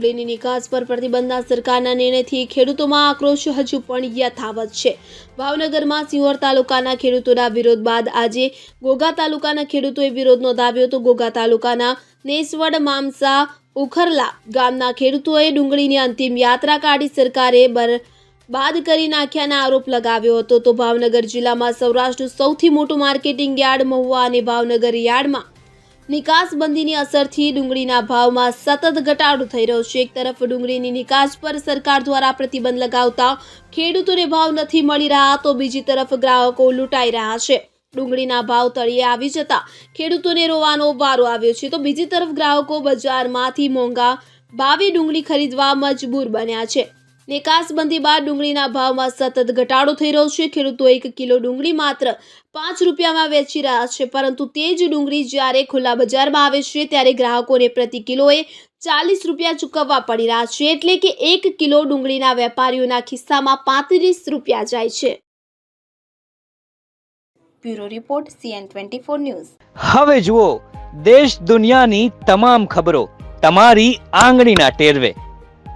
ડુંગળીની નિકાસ પર પ્રતિબંધના સરકારના નિર્ણયથી ખેડૂતોમાં આક્રોશ હજુ પણ યથાવત છે. ભાવનગરમાં સિંહોર તાલુકાના ખેડૂતોના વિરોધ બાદ આજે ગોગા તાલુકાના ખેડૂતોએ વિરોધ નોંધાવ્યો તો ગોગા તાલુકાના નેસવડ મામસા ઉખરલા ગામના ખેડૂતોએ ડુંગળીની અંતિમ યાત્રા કાઢી સરકારે બર, બાદ કરી નાખ્યાના આરોપ લગાવ્યો હતો. તો ભાવનગર જિલ્લામાં સૌરાષ્ટ્રનું સૌથી મોટું માર્કેટિંગ યાર્ડ મહુવા અને ભાવનગર યાર્ડમાં નિકાસબંધીની અસરથી ડુંગળીના ભાવમાં સતત ઘટાડો થઈ રહ્યો છે. એક તરફ ડુંગળીની નિકાસ પર સરકાર દ્વારા પ્રતિબંધ લગાવતા ખેડૂતોને ભાવ નથી મળી રહ્યા, તો બીજી તરફ ગ્રાહકો લૂંટાઈ રહ્યા છે. ડુંગળીના ભાવ તળિયે આવી જતા ખેડૂતોને રોવાનો વારો આવ્યો છે. તો બીજી તરફ ગ્રાહકો બજારમાંથી મોંઘા ભાવે ડુંગળી ખરીદવા મજબૂર બન્યા છે. નિકાસબંધી બાદ ડુંગળીના ભાવમાં સતત ઘટાડો થઈ રહ્યો છે. ખેડૂતો એક કિલો ડુંગળી માત્ર પાંચ રૂપિયામાં વેચી રહ્યા છે પરંતુ તે જ ડુંગળી જ્યારે ખુલ્લા બજારમાં આવે છે ત્યારે ગ્રાહકોને પ્રતિ કિલોએ ચાલીસ રૂપિયા ચૂકવવા પડી રહ્યા છે એટલે કે એક કિલો ડુંગળીના વેપારીઓના ખિસ્સામાં પાંત્રીસ રૂપિયા જાય છે. Bureau report CN twenty four news. હવે જુઓ દેશ દુનિયાની તમામ ખબરો તમારી આંગળીના ટેરવે.